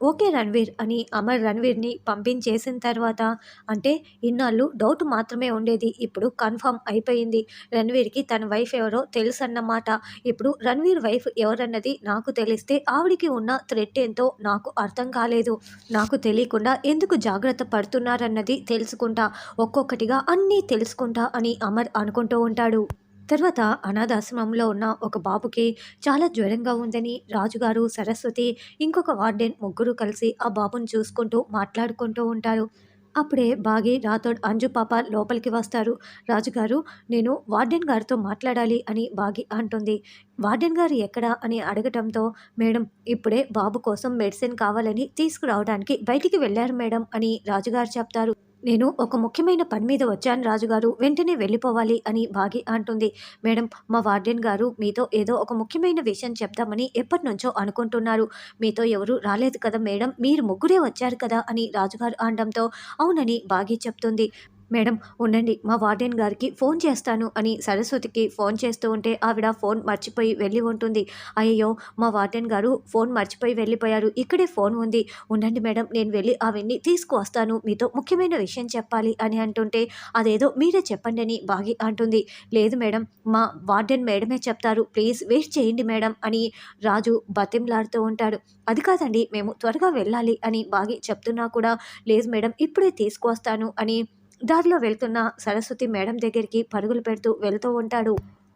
Okay Ranveer అని అమర్ రణ్వీర్ని పంపించేసిన తర్వాత అంటే ఇన్నాళ్ళు డౌట్ మాత్రమే ఉండేది. ఇప్పుడు కన్ఫర్మ్ అయిపోయింది. రణ్వీర్కి తన వైఫ్ ఎవరో తెలుసు అన్నమాట ఇప్పుడు రణ్వీర్ వైఫ్ ఎవరన్నది నాకు తెలిస్తే ఆవిడికి ఉన్న థ్రెట్ ఏంతో నాకు అర్థం కాలేదు. నాకు తెలియకుండా ఎందుకు జాగ్రత్త పడుతున్నారన్నది తెలుసుకుంటా. ఒక్కొక్కటిగా అన్నీ తెలుసుకుంటా అని అమర్ అనుకుంటూ ఉంటాడు. తర్వాత అనాథాశ్రమంలో ఉన్న ఒక బాబుకి చాలా జ్వరంగా ఉందని రాజుగారు సరస్వతి ఇంకొక వార్డెన్ ముగ్గురు కలిసి ఆ బాబుని చూసుకుంటూ మాట్లాడుకుంటూ ఉంటారు. అప్పుడే బాగి రాథోడ్ అంజు పాప లోపలికి వస్తారు. రాజుగారు నేను వార్డెన్ గారితో మాట్లాడాలి అని బాగి అంటుంది. వార్డెన్ గారు ఎక్కడ? అని అడగటంతో మేడం ఇప్పుడే బాబు కోసం మెడిసిన్ కావాలని తీసుకురావడానికి బయటికి వెళ్ళారు మేడం అని రాజుగారు చెప్తారు. నేను ఒక ముఖ్యమైన పని మీద వచ్చాను రాజుగారు. వెంటనే వెళ్ళిపోవాలి అని బాగి అంటుంది. మేడం మా వార్డెన్ గారు మీతో ఏదో ఒక ముఖ్యమైన విషయం చెప్దామని ఎప్పటి నుంచో అనుకుంటున్నారు. మీతో ఎవరు రాలేదు కదా మేడం మీరు ముగ్గురే వచ్చారు కదా అని రాజుగారు అనడంతో అవునని బాగి చెప్తుంది. మేడం ఉండండి మా వార్డెన్ గారికి ఫోన్ చేస్తాను అని సరస్వతికి ఫోన్ చేస్తూ ఉంటే ఆవిడ ఫోన్ మర్చిపోయి వెళ్ళి ఉంటుంది. అయ్యో మా వార్డెన్ గారు ఫోన్ మర్చిపోయి వెళ్ళిపోయారు. ఇక్కడే ఫోన్ ఉంది. ఉండండి మేడం నేను వెళ్ళి అవన్నీ తీసుకువస్తాను. మీతో ముఖ్యమైన విషయం చెప్పాలి అని అంటుంటే అదేదో మీరే చెప్పండి అని బాగి అంటుంది. లేదు మేడం మా వార్డెన్ మేడమే చెప్తారు. ప్లీజ్ వెయిట్ చేయండి మేడం అని రాజు బతింలాడుతూ ఉంటాడు. అది కాదండి మేము త్వరగా వెళ్ళాలి అని బాగి చెప్తున్నా కూడా లేదు మేడం ఇప్పుడే తీసుకువస్తాను అని దారిలో వెళ్తున్న సరస్వతి మేడం దగ్గరికి పరుగులు పెడుతూ వెళ్తూ ఉంటాడు.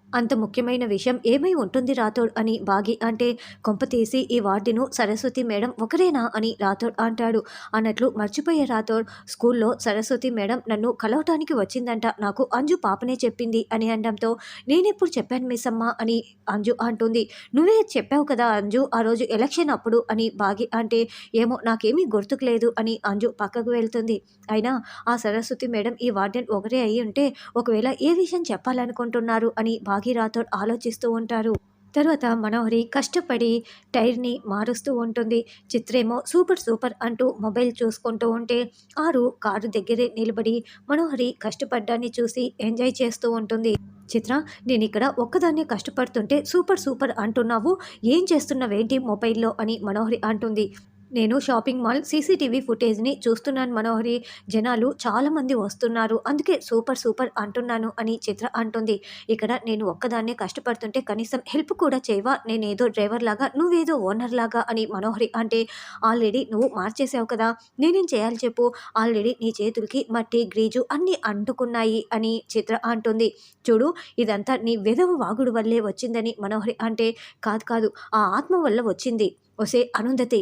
అంత ముఖ్యమైన విషయం ఏమై ఉంటుంది రాథోడ్ అని బాగి అంటే కొంప తీసి ఈ వార్డును సరస్వతి మేడం ఒకరేనా అని రాథోడ్ అంటాడు. అన్నట్లు మర్చిపోయే రాథోడ్ స్కూల్లో సరస్వతి మేడం నన్ను కలవటానికి వచ్చిందంట నాకు అంజు పాపనే చెప్పింది అని అనడంతో నేనెప్పుడు చెప్పాను మిస్ అమ్మ అని అంజు అంటుంది. నువ్వే చెప్పావు కదా అంజు ఆ రోజు ఎలక్షన్ అప్పుడు అని బాగి అంటే ఏమో నాకేమీ గుర్తుకులేదు అని అంజు పక్కకు వెళ్తుంది. అయినా ఆ సరస్వతి మేడం ఈ వార్డెన్ ఒకరే అయి ఉంటే ఒకవేళ ఏ విషయం చెప్పాలనుకుంటున్నారు అని బాగి రాథోడ్ ఆలోచిస్తూ ఉంటారు. తర్వాత మనోహరి కష్టపడి టైర్ని మారుస్తూ ఉంటుంది. చిత్రేమో సూపర్ సూపర్ అంటూ మొబైల్ చూసుకుంటూ ఉంటే ఆరు కారు దగ్గరే నిలబడి మనోహరి కష్టపడ్డాన్ని చూసి ఎంజాయ్ చేస్తూ ఉంటుంది. చిత్ర నేను ఇక్కడ ఒక్కదాన్నే కష్టపడుతుంటే సూపర్ సూపర్ అంటున్నావు. ఏం చేస్తున్నావేంటి మొబైల్లో అని మనోహరి అంటుంది. నేను షాపింగ్ మాల్ సీసీటీవీ ఫుటేజ్ని చూస్తున్నాను మనోహరి. జనాలు చాలామంది వస్తున్నారు. అందుకే సూపర్ సూపర్ అంటున్నాను అని చిత్ర అంటుంది. ఇక్కడ నేను ఒక్కదాన్నే కష్టపడుతుంటే కనీసం హెల్ప్ కూడా చేయవా? నేనేదో డ్రైవర్ లాగా నువ్వేదో ఓనర్ లాగా అని మనోహరి అంటే ఆల్రెడీ నువ్వు మార్చేసావు కదా నేనేం చేయాలి చెప్పు? ఆల్రెడీ నీ చేతులకి మట్టి గ్రీజు అన్నీ అంటుకున్నాయి అని చిత్ర అంటుంది. చూడు ఇదంతా నీ విధవ వాగుడు వల్లే వచ్చిందని మనోహరి అంటే కాదు కాదు ఆ ఆత్మ వల్ల వచ్చింది. ఒసే అనుందతి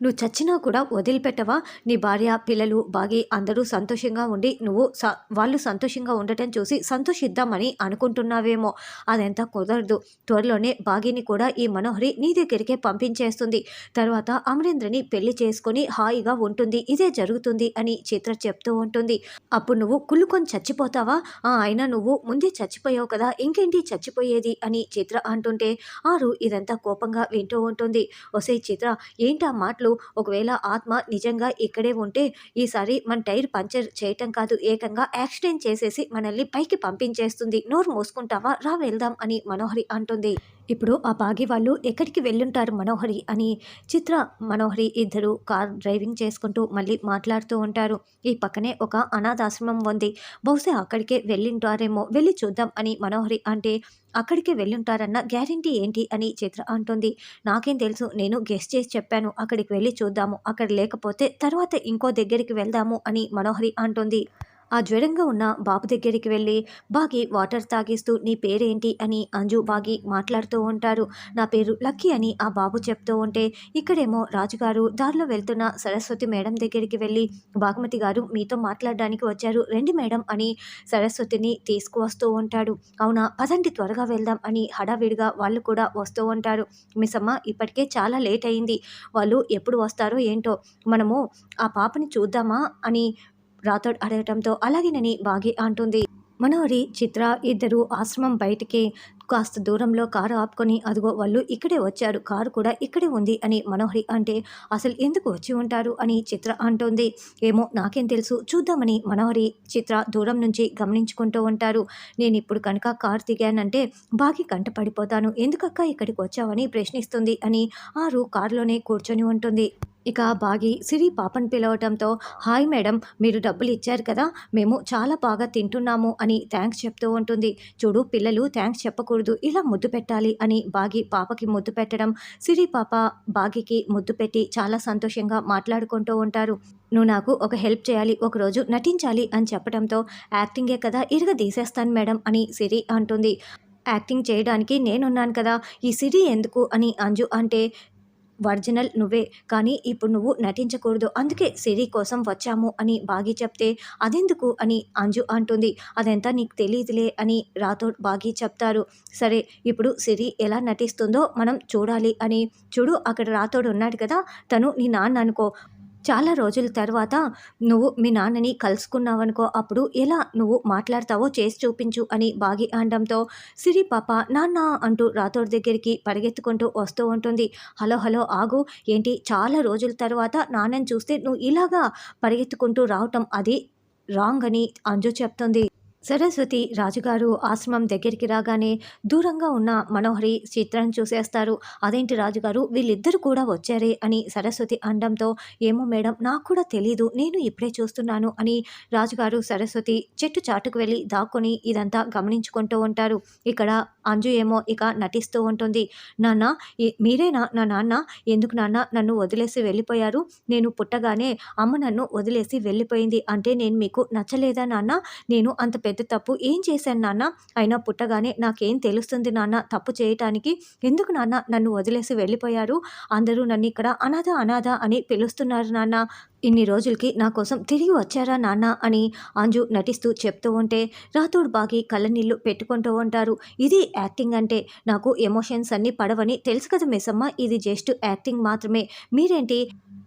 నువ్వు చచ్చినా కూడా వదిలిపెట్టవా? నీ భార్య పిల్లలు బాగి అందరూ సంతోషంగా ఉండి నువ్వు స వాళ్ళు సంతోషంగా ఉండటం చూసి సంతోషిద్దామని అనుకుంటున్నావేమో. అదంతా కుదరదు. త్వరలోనే బాగిని కూడా ఈ మనోహరి నీ దగ్గరికే పంపించేస్తుంది. తర్వాత అమరేంద్రని పెళ్ళి చేసుకొని హాయిగా ఉంటుంది. ఇదే జరుగుతుంది అని చిత్ర చెప్తూ ఉంటుంది. అప్పుడు నువ్వు కుళ్ళుకొని చచ్చిపోతావా? ఆ అయినా నువ్వు ముందే చచ్చిపోయావు కదా. ఇంకేంటి చచ్చిపోయేది? అని చిత్ర అంటుంటే ఆరు ఇదంతా కోపంగా వింటూ ఉంటుంది. ఒసే చిత్ర ఏంటా మాటలు? ఒకవేళ ఆత్మ నిజంగా ఇక్కడే ఉంటే ఈసారి మన టైర్ పంచర్ చేయటం కాదు ఏకంగా యాక్సిడెంట్ చేసేసి మనల్ని పైకి పంపించేస్తుంది. నోరు మోసుకుంటావా? రా వెళ్దాం అని మనోహరి అంటుంది. ఇప్పుడు ఆ బాగి వాళ్ళు ఎక్కడికి వెళ్ళుంటారు మనోహరి అని చిత్ర మనోహరి ఇద్దరు కార్ డ్రైవింగ్ చేసుకుంటూ మళ్ళీ మాట్లాడుతూ ఉంటారు. ఈ పక్కనే ఒక అనాథాశ్రమం ఉంది. బహుశా అక్కడికే వెళ్ళింటారేమో వెళ్ళి చూద్దాం అని మనోహరి అంటే అక్కడికి వెళ్ళుంటారన్న గ్యారంటీ ఏంటి అని చిత్ర అంటుంది. నాకేం తెలుసు నేను గెస్ట్ చేసి చెప్పాను అక్కడికి వెళ్ళి చూద్దాము అక్కడ లేకపోతే తర్వాత ఇంకో దగ్గరికి వెళ్దాము అని మనోహరి అంటుంది. ఆ జ్వరంగా ఉన్న బాబు దగ్గరికి వెళ్ళి బాగి వాటర్ తాగిస్తూ నీ పేరేంటి? అని అంజు బాగి మాట్లాడుతూ ఉంటారు. నా పేరు లక్కీ అని ఆ బాబు చెప్తూ ఉంటే ఇక్కడేమో రాజుగారు దారిలో వెళ్తున్న సరస్వతి మేడం దగ్గరికి వెళ్ళి బాగుమతి గారు మీతో మాట్లాడడానికి వచ్చారు. రండి మేడం అని సరస్వతిని తీసుకువస్తూ ఉంటాడు. అవునా? పదండి త్వరగా వెళ్దాం అని హడావిడిగా వాళ్ళు కూడా వస్తూ ఉంటారు. మిస్ అమ్మ ఇప్పటికే చాలా లేట్ అయింది. వాళ్ళు ఎప్పుడు వస్తారో ఏంటో? మనము ఆ పాపని చూద్దామా? అని రాథోడ్ అడగటంతో అలాగేనని బాగి అంటుంది. మనోహరి చిత్ర ఇద్దరు ఆశ్రమం బయటికి కాస్త దూరంలో కారు ఆపుకొని అదిగో వాళ్ళు ఇక్కడే వచ్చారు. కారు కూడా ఇక్కడే ఉంది అని మనోహరి అంటే అసలు ఎందుకు వచ్చి ఉంటారు అని చిత్ర అంటోంది. ఏమో నాకేం తెలుసు. చూద్దామని మనోహరి చిత్ర దూరం నుంచి గమనించుకుంటూ ఉంటారు. నేను ఇప్పుడు కనుక కారు దిగానంటే బాగి కంట పడిపోతాను. ఎందుకక్క ఇక్కడికి వచ్చావని ప్రశ్నిస్తుంది అని ఆరు కారులోనే కూర్చొని ఉంటుంది. ఇక బాగి సిరి పాపని పిలవటంతో హాయ్ మేడం మీరు డబ్బులు ఇచ్చారు కదా మేము చాలా బాగా తింటున్నాము అని థ్యాంక్స్ చెప్తూ ఉంటుంది. చూడు పిల్లలు థ్యాంక్స్ చెప్పకూడదు ఇలా ముద్దు పెట్టాలి అని బాగి పాపకి ముద్దు పెట్టడం సిరి పాప బాగికి ముద్దు పెట్టి చాలా సంతోషంగా మాట్లాడుకుంటూ ఉంటారు. నువ్వు నాకు ఒక హెల్ప్ చేయాలి ఒకరోజు నటించాలి అని చెప్పడంతో యాక్టింగే కదా ఇరుగ తీసేస్తాను మేడం అని సిరి అంటుంది. యాక్టింగ్ చేయడానికి నేనున్నాను కదా ఈ సిరి ఎందుకు అని అంజు అంటే ఒరిజినల్ నువ్వే కానీ ఇప్పుడు నువ్వు నటించకూడదు. అందుకే సిరి కోసం వచ్చాము అని బాగి చెప్తే అదెందుకు అని అంజు అంటుంది. అదంతా నీకు తెలియదులే అని రాథోడ్ బాగి చెప్తారు. సరే ఇప్పుడు సిరి ఎలా నటిస్తుందో మనం చూడాలి అని. చూడు అక్కడ రాథోడ్ ఉన్నాడు కదా తను నీ నాన్న అనుకో. చాలా రోజుల తర్వాత నువ్వు మీ నాన్నని కలుసుకున్నావనుకో అప్పుడు ఎలా నువ్వు మాట్లాడతావో చేసి చూపించు అని బాగి అనడంతో సిరి పాప నాన్న అంటూ రాథోడ్ దగ్గరికి పరిగెత్తుకుంటూ వస్తూ ఉంటుంది. హలో హలో ఆగు. ఏంటి? చాలా రోజుల తర్వాత నాన్నని చూస్తే నువ్వు ఇలాగా పరిగెత్తుకుంటూ రావటం అది రాంగ్ అని అంజు చెప్తుంది. సరస్వతి రాజుగారు ఆశ్రమం దగ్గరికి రాగానే దూరంగా ఉన్న మనోహరి చిత్రాన్ని చూసేస్తారు. అదేంటి రాజుగారు? వీళ్ళిద్దరు కూడా వచ్చారే అని సరస్వతి అనడంతో ఏమో మేడం నాకు కూడా తెలీదు. నేను ఇప్పుడే చూస్తున్నాను అని రాజుగారు సరస్వతి చెట్టు చాటుకు వెళ్ళి దాక్కుని ఇదంతా గమనించుకుంటూ ఉంటారు. ఇక్కడ అంజు ఏమో ఇక నటిస్తూ ఉంటుంది. నాన్న మీరేనా? నా నాన్న? ఎందుకు నాన్న? నన్ను వదిలేసి వెళ్ళిపోయారు. నేను పుట్టగానే అమ్మ నన్ను వదిలేసి వెళ్ళిపోయింది. అంటే నేను మీకు నచ్చలేదా నాన్న? నేను అంత పెద్ద పెద్ద తప్పు? ఏం చేశాను నాన్న? అయినా పుట్టగానే నాకేం తెలుస్తుంది నాన్న? తప్పు చేయటానికి ఎందుకు నాన్న నన్ను వదిలేసి వెళ్ళిపోయారు? అందరూ నన్ను ఇక్కడ అనాథ అనాథ అని పిలుస్తున్నారు నాన్న. ఇన్ని రోజులకి నా కోసం తిరిగి వచ్చారా నాన్న? అని అంజు నటిస్తూ చెప్తూ ఉంటే రాతోడు బాగి కళ్ళనీళ్ళు పెట్టుకుంటూ ఉంటారు. ఇది యాక్టింగ్ అంటే నాకు ఎమోషన్స్ అన్నీ పడవని తెలుసు కదా మిసమ్మ ఇది జస్ట్ యాక్టింగ్ మాత్రమే. మీరేంటి?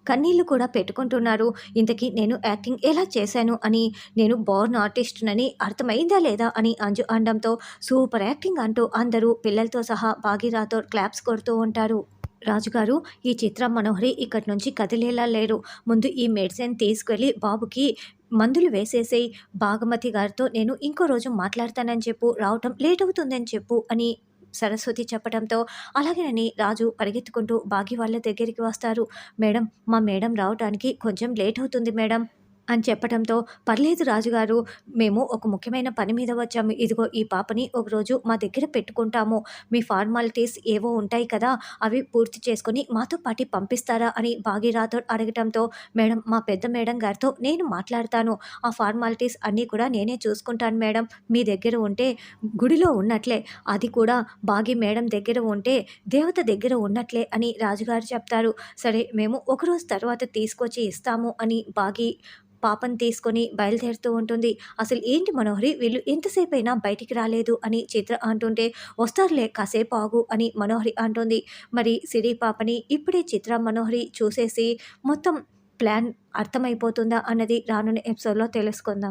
కన్నీళ్ళు కూడా పెట్టుకుంటున్నారు. ఇంతకీ నేను యాక్టింగ్ ఎలా చేశాను అని నేను బోర్న్ ఆర్టిస్ట్నని అర్థమైందా లేదా అని అంజు అనడంతో సూపర్ యాక్టింగ్ అంటూ అందరూ పిల్లలతో సహా భాగీరాతో క్లాప్స్ కొడుతూ ఉంటారు. రాజుగారు ఈ చిత్ర మనోహరి ఇక్కడి నుంచి కదిలేలా లేరు. ముందు ఈ మెడిసిన్ తీసుకెళ్ళి బాబుకి మందులు వేసేసేయి. భాగమతి గారితో నేను ఇంకో రోజు మాట్లాడతానని చెప్పు రావటం లేట్ అవుతుందని చెప్పు అని సరస్వతి చెప్పడంతో అలాగేనని రాజు పరిగెత్తుకుంటూ బాగి వాళ్ళ దగ్గరికి వస్తారు. మేడం మా మేడం రావడానికి కొంచెం లేట్ అవుతుంది మేడం. అని చెప్పడంతో పర్లేదు రాజుగారు మేము ఒక ముఖ్యమైన పని మీద వచ్చాము ఇదిగో ఈ పాపని ఒకరోజు మా దగ్గర పెట్టుకుంటాము. మీ ఫార్మాలిటీస్ ఏవో ఉంటాయి కదా అవి పూర్తి చేసుకొని మాతో పాటి పంపిస్తారా అని భాగీరాథోడ్ అడగటంతో మేడం మా పెద్ద మేడం గారితో నేను మాట్లాడతాను. ఆ ఫార్మాలిటీస్ అన్నీ కూడా నేనే చూసుకుంటాను మేడం. మీ దగ్గర ఉంటే గుడిలో ఉన్నట్లే అది కూడా బాగి మేడం దగ్గర ఉంటే దేవత దగ్గర ఉన్నట్లే అని రాజుగారు చెప్తారు. సరే మేము ఒకరోజు తర్వాత తీసుకొచ్చి ఇస్తాము అని బాగి పాపను తీసుకొని బయలుదేరుతూ ఉంటుంది. అసలు ఏంటి మనోహరి? వీళ్ళు ఎంతసేపు అయినా బయటికి రాలేదు అని చిత్ర అంటుంటే వస్తారులే కాసేపు ఆగు అని మనోహరి అంటుంది. మరి సిరి పాపని ఇప్పుడే చిత్ర మనోహరి చూసేసి మొత్తం ప్లాన్ అర్థమైపోతుందా అన్నది రానున్న ఎపిసోడ్లో తెలుసుకుందాం.